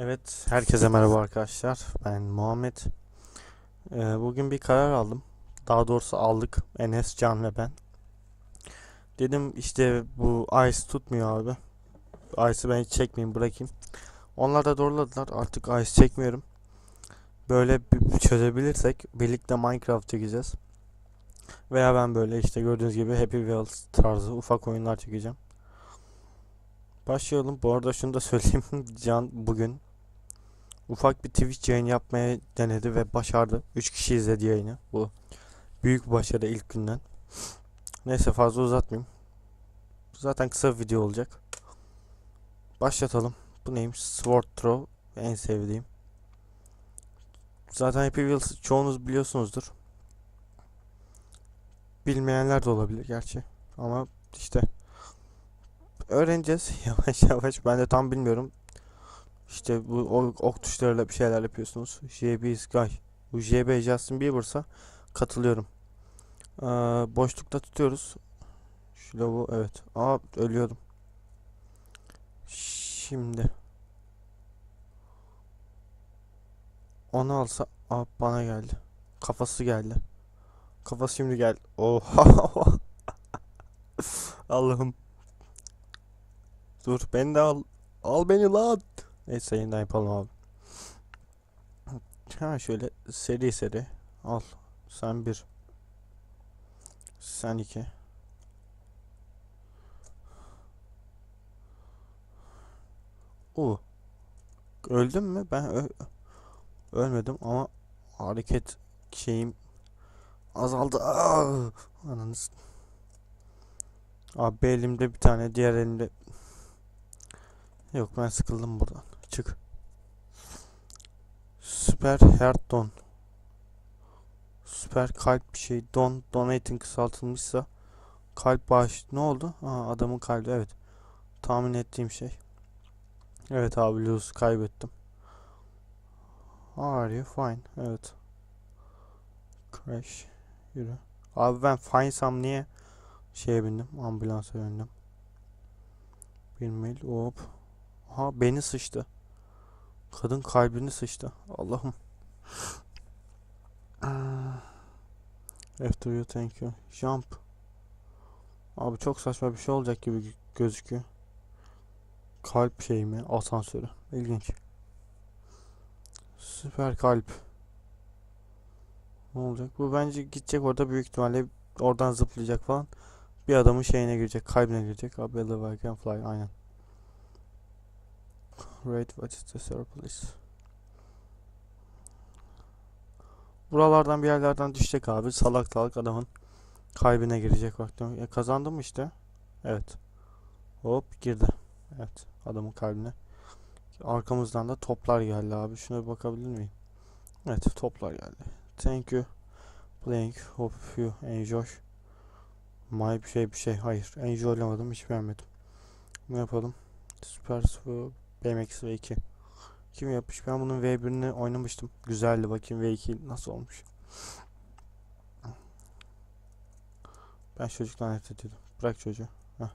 Evet, herkese merhaba arkadaşlar. Ben Muhammed. Ee, bugün bir karar aldım. Daha doğrusu aldık. Enes, Can ve ben. Dedim işte bu Ice tutmuyor abi. Ice'ı ben hiç çekmeyeyim bırakayım. Onlar da doğruladılar. Artık Ice çekmiyorum. Böyle çözebilirsek birlikte Minecraft çekeceğiz. Veya ben böyle işte gördüğünüz gibi Happy Wheels tarzı ufak oyunlar çekeceğim. Başlayalım. Bu arada şunu da söyleyeyim. Can bugün ufak bir Twitch yayın yapmaya denedi ve başardı. 3 kişi izledi yayını. Bu büyük başarı ilk günden. Neyse fazla uzatmayayım. Zaten kısa bir video olacak. Başlatalım. Bu neymiş? Sword Throw. En sevdiğim. Zaten Happy Wheels'ı çoğunuz biliyorsunuzdur. Bilmeyenler de olabilir gerçi. Ama işte öğreneceğiz yavaş yavaş. Ben de tam bilmiyorum. İşte bu ok, ok tuşlarıyla bir şeyler yapıyorsunuz. JB Sky. Bu JB Justin Bieber'sa katılıyorum. Ee, boşlukta tutuyoruz. Şu bu evet. Aa ölüyordum. Şimdi. Onu alsa aa bana geldi. Kafası geldi. Kafası şimdi geldi. Oha. Allah'ım. Dur beni de al. Al beni lan. Neyse yeniden yapalım abi. Ha şöyle seri seri. Al. Sen bir. Sen iki. U. Öldüm mü? Ben ölmedim ama hareket şeyim azaldı. Aa! Ananız. Abi elimde bir tane, diğer elimde Yok ben sıkıldım buradan. Süper Heart Don. Süper kalp bir şey. Don, donating kısaltılmışsa kalp bağış. Ne oldu? Aa, adamın kalbi evet. Tahmin ettiğim şey. Evet abi lose kaybettim. Are you fine? Evet. Crash. Yürü. Abi ben finesam niye şeye bindim? Ambulansa bindim. Bir mil hop. Ha beni sıçtı. Kadın kalbini sıçtı. Allah'ım. After you thank you. Jump. Abi çok saçma bir şey olacak gibi gö- gözüküyor. Kalp şey mi? Asansörü. İlginç. Süper kalp. Ne olacak? Bu bence gidecek orada büyük ihtimalle oradan zıplayacak falan. Bir adamın şeyine girecek. Kalbine girecek. Abi live I fly. Aynen. Right, what is the surplus? Buralardan bir yerlerden düşecek abi. Salak salak adamın kalbine girecek vaktim. E, kazandım işte. Evet. Hop girdi. Evet. Adamın kalbine. Arkamızdan da toplar geldi abi. Şuna bir bakabilir miyim? Evet toplar geldi. Thank you. Playing. Hope you enjoy. My bir şey bir şey. Hayır. Enjoy'lamadım. Hiç beğenmedim. Ne yapalım? Super BMX V2. Kim yapmış? Ben bunun V1'ini oynamıştım. Güzeldi bakayım V2 nasıl olmuş. Ben çocuktan nefret ediyordum. Bırak çocuğu. Heh.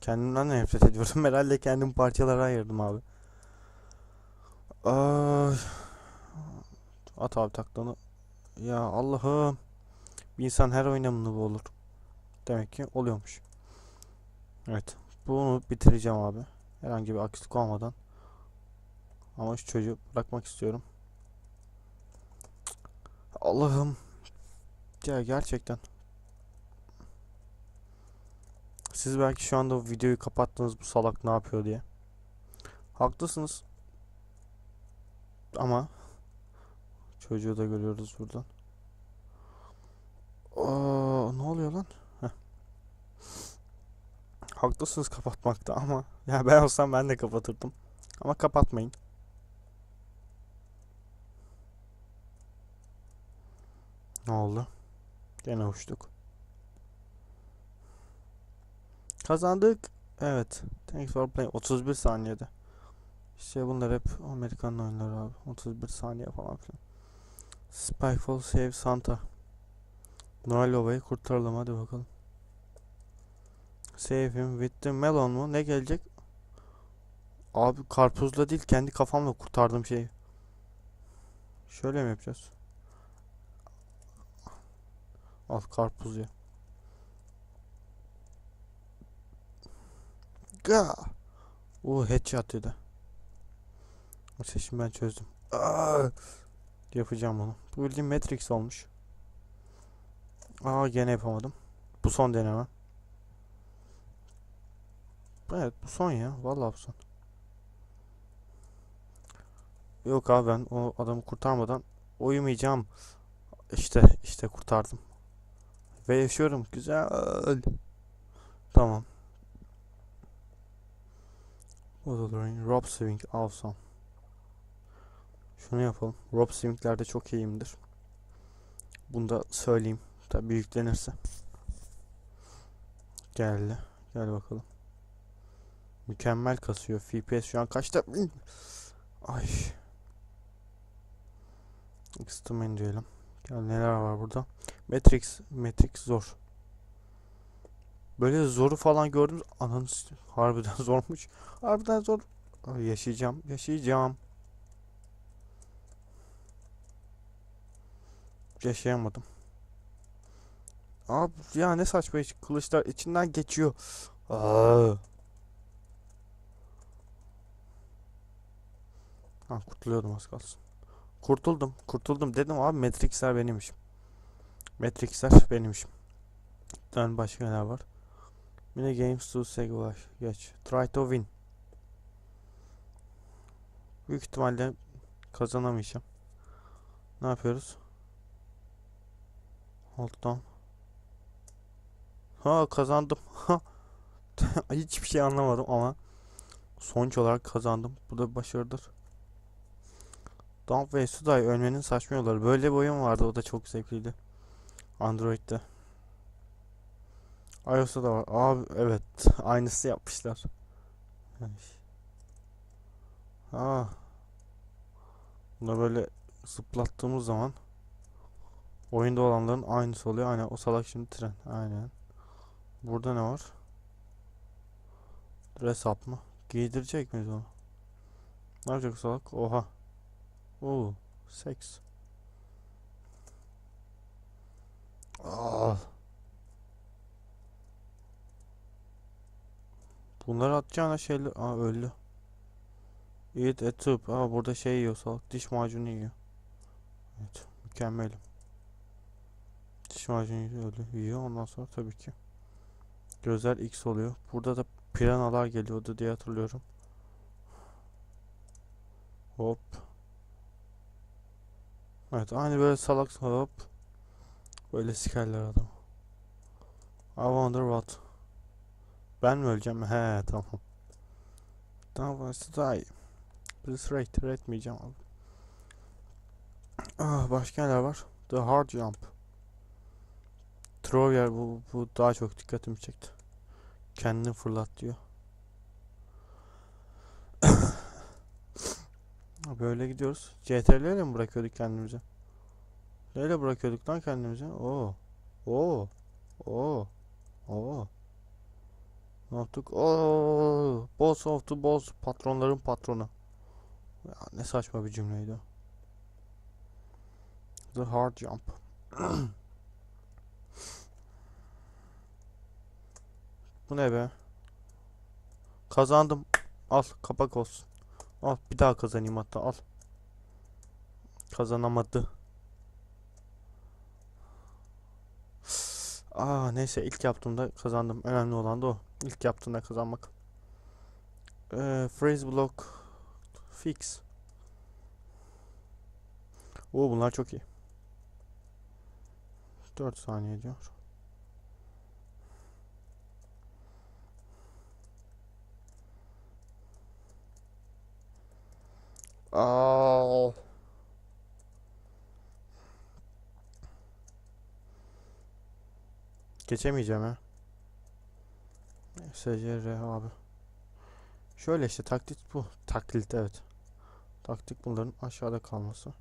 Kendimden de nefret ediyorum. Herhalde kendim parçalara ayırdım abi. Ay. At abi taklını. Ya Allah'ım. Bir insan her oynamını bu olur. Demek ki oluyormuş. Evet. Bunu bitireceğim abi. Herhangi bir aksilik olmadan. Ama şu çocuğu bırakmak istiyorum. Allah'ım. Ya gerçekten. Siz belki şu anda videoyu kapattınız bu salak ne yapıyor diye. Haklısınız. Ama çocuğu da görüyoruz buradan. Aa, ne oluyor lan? Heh. Haklısınız kapatmakta ama ya ben olsam ben de kapatırdım. Ama kapatmayın. Ne oldu? Gene uçtuk. Kazandık. Evet. Thanks for playing. 31 saniyede. İşte bunlar hep Amerikan oyunları abi. 31 saniye falan filan. Spyfall Save Santa. Noel Baba'yı kurtaralım hadi bakalım. Save him with the melon mu? Ne gelecek? Abi karpuzla değil kendi kafamla kurtardım şeyi. Şöyle mi yapacağız? Al karpuz ye. Ga. Oo headshot dedi. Neyse şimdi ben çözdüm. Aa! Yapacağım bunu. Bu bildiğin Matrix olmuş. Aa gene yapamadım. Bu son deneme. Evet bu son ya. Vallahi bu son. Yok abi ben o adamı kurtarmadan uyumayacağım. İşte işte kurtardım. Ve yaşıyorum. Güzel. Tamam. Wolverine, Rob Swing, awesome. Şunu yapalım. Rob Swing'lerde çok iyiyimdir. Bunu da söyleyeyim. Tabii yüklenirse. Geldi. Gel bakalım. Mükemmel kasıyor. FPS şu an kaçta? Ay. Extreme diyelim. Gel neler var burada. Matrix. Matrix zor. Böyle zoru falan gördüm. Ananı harbiden zormuş. Harbiden zor. Ay, yaşayacağım. Yaşayacağım. Yaşayamadım. Abi ya ne saçma. Kılıçlar içinden geçiyor. Aa. Ha kurtuluyordum az kalsın. Kurtuldum. Kurtuldum dedim abi Matrix'ler benimmiş. Matrix'ler benimmiş. Ben başka neler var? Mini games to Sega Geç. Try to win. Büyük ihtimalle kazanamayacağım. Ne yapıyoruz? Down. Ha kazandım. Hiçbir şey anlamadım ama sonuç olarak kazandım. Bu da başarıdır. Dump ve Suday ölmenin saçma yolları. Böyle bir oyun vardı. O da çok zevkliydi. Android'de. iOS'ta da var. Abi evet. Aynısı yapmışlar. Ay. Ha. Buna böyle zıplattığımız zaman oyunda olanların aynısı oluyor. Aynen o salak şimdi tren. Aynen. Burada ne var? Dress up mı? Giydirecek miyiz onu? Ne yapacak salak? Oha. Oo, seks. Aa. Bunları atacağına şeyler... Aa öldü. Eat a tube. Aa burada şey yiyor salak. Diş macunu yiyor. Evet. Mükemmelim. Diş macunu yiyor, öyle yiyor. Ondan sonra tabii ki. Gözler X oluyor. Burada da piranalar geliyordu diye hatırlıyorum. Hop. Evet aynı böyle salak hop. Böyle sikerler adam. I wonder what. Ben mi öleceğim? He tamam. Tamam die. Please rate. Rate'meyeceğim abi. Ah, başka neler var? The hard jump. Throw yer bu, bu daha çok dikkatimi çekti. Kendini fırlat diyor. Böyle gidiyoruz. CTRL mi bırakıyorduk kendimizi? Neyle bırakıyorduk lan kendimizi? Oo. Oo. Oo. Oo. Ne yaptık? Oo. Boss of the boss. Patronların patronu. Ya ne saçma bir cümleydi o. The hard jump. Bu ne be? Kazandım. Al kapak olsun. Al bir daha kazanayım hatta al. Kazanamadı. Aa neyse ilk yaptığımda kazandım. Önemli olan da o. İlk yaptığımda kazanmak. Ee, phrase block fix. Oo bunlar çok iyi. 4 saniye diyor. Aa. Geçemeyeceğim ha. SCR abi. Şöyle işte taklit bu. Taklit evet. Taktik bunların aşağıda kalması.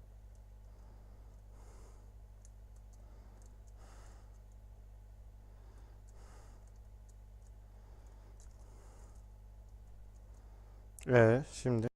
Ee, şimdi